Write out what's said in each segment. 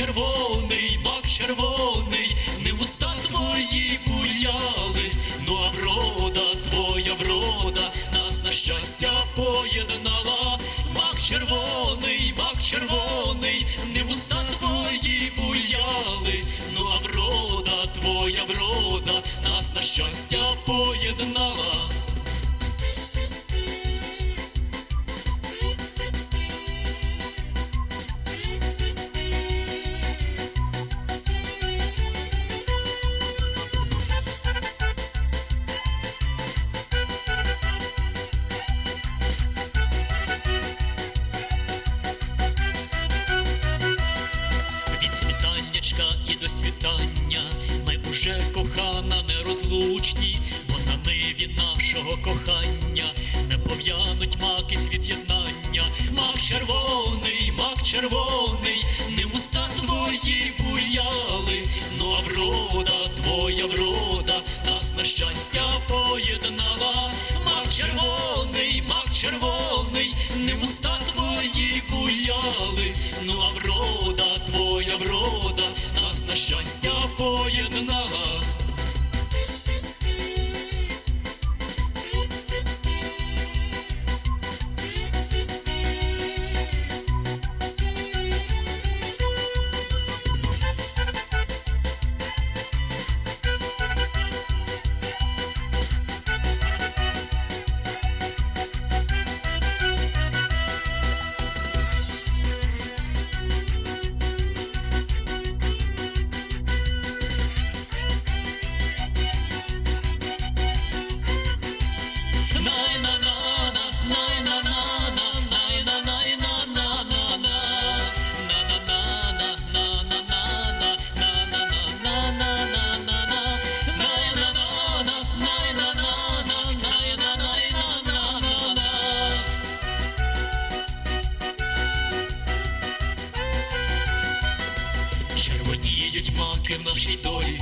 червоний, бак червоний, не уста твої буяли, ну а врода, твоя врода, нас на щастя поєднала, бак червоний, бак червоний, не уста твої буяли, ну а врода, твоя врода, нас на щастя. Кохання, ми уже кохана нерозлучні, бо на ниві нашого кохання не пов'януть маки єднання. Мак червоний, мак червоний, не уста твої буяли, ну а врода, твоя врода, Червоніють маки в нашій долі,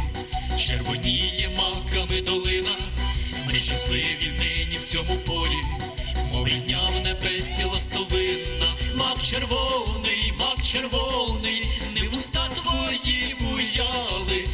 червоніє маками долина. Ми щасливі нині в цьому полі, мов рідня в небесі ластовинна. Мак червоний, мак червоний, не вуста твої буяли,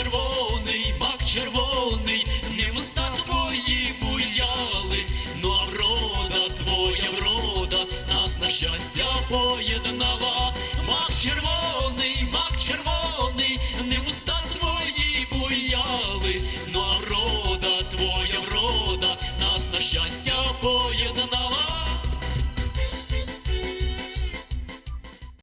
червоний, мак червоний, не уста твої буяли, ну а врода твоя врода, нас на щастя.